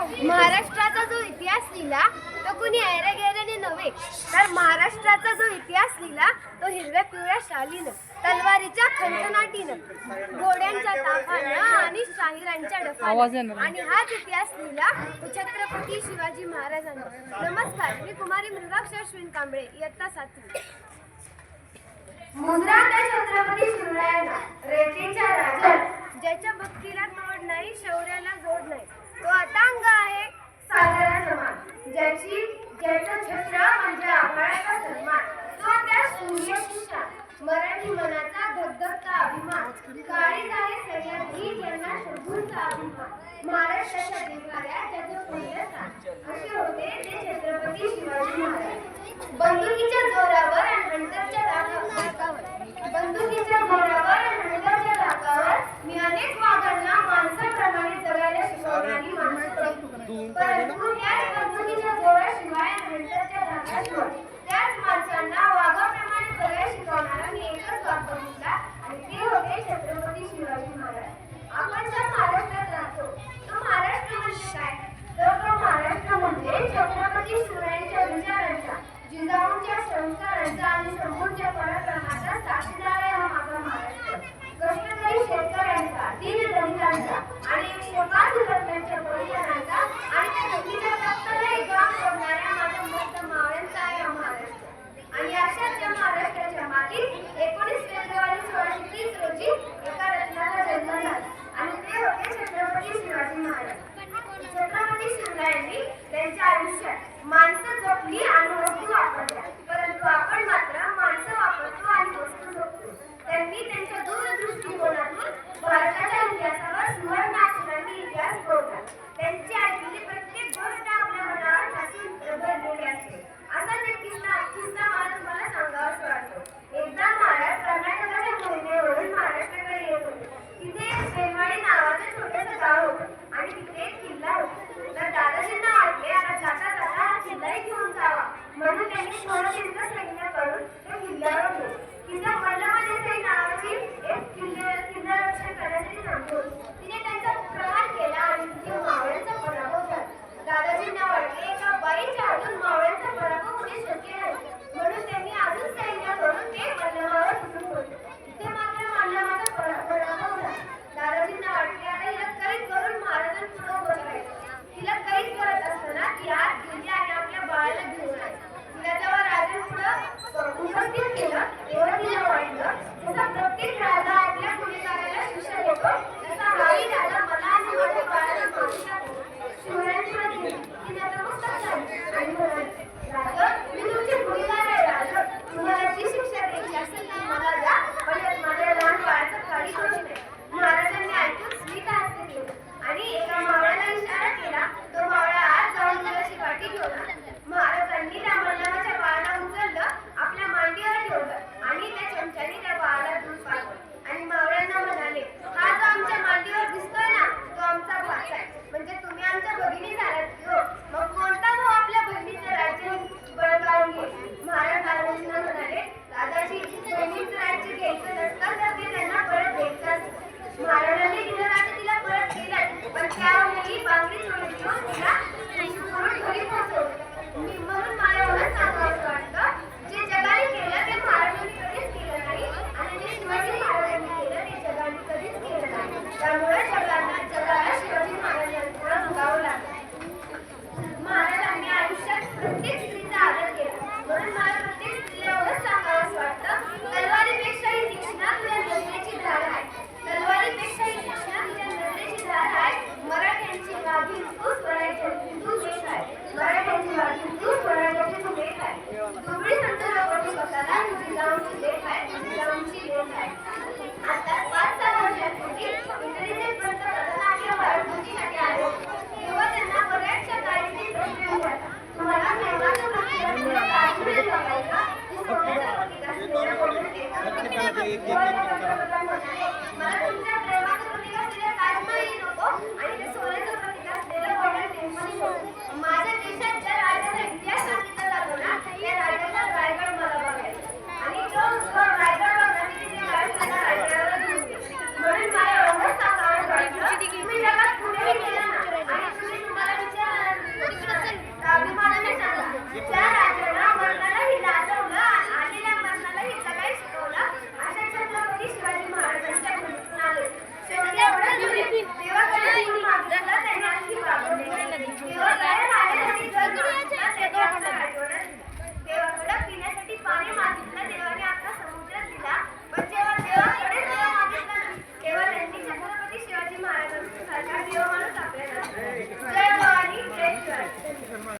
महाराष्ट्राचा जो इतिहास लिहिला तो कुणी ऐरे गेल्याने नव्हे. तर महाराष्ट्राचा जो इतिहास लिहिला तो हिरव्या पिवळ्या शालीनं तलवारीच्या खंचनाटीनं घोड्यांच्या ताफानं आणि शाहिरांच्या डफानं. आणि हाच इतिहास लिहिला तो छत्रपती शिवाजी महाराजांना. नमस्कार मी कुमारी मृगाक्षर श्रीन कांबळे इयत्ता सातवी. मुद्रा त्या छत्रपती शिवरायांना रेतीच्या राजात. ज्याच्या भक्तीला तोड नाही शौर्याला जोड नाही. तो अतांग आहे सागरा समान ज्याची ज्याचा छत्र म्हणजे आभाळाचा सन्मान. तो त्या सूर्यशिषा मराठी मनाचा धगधगता अभिमान काळीज आहे सह्याद्री यांना शंभूंचा अभिमान. महाराष्ट्राच्या देवाऱ्यात त्याचं पहिलं स्थान. असे होते ते छत्रपती शिवाजी महाराज. बंदुकीच्या जोरावर आणि हंटरच्या धाकावर बंदुकीच्या त्यांच्या आयुष्यात माणसं जपली आणि वस्तू वापरल्या. परंतु आपण मात्र माणसं वापरतो आणि वस्तू जपतो. त्यांनी त्यांच्या दूरदृष्टीकोनात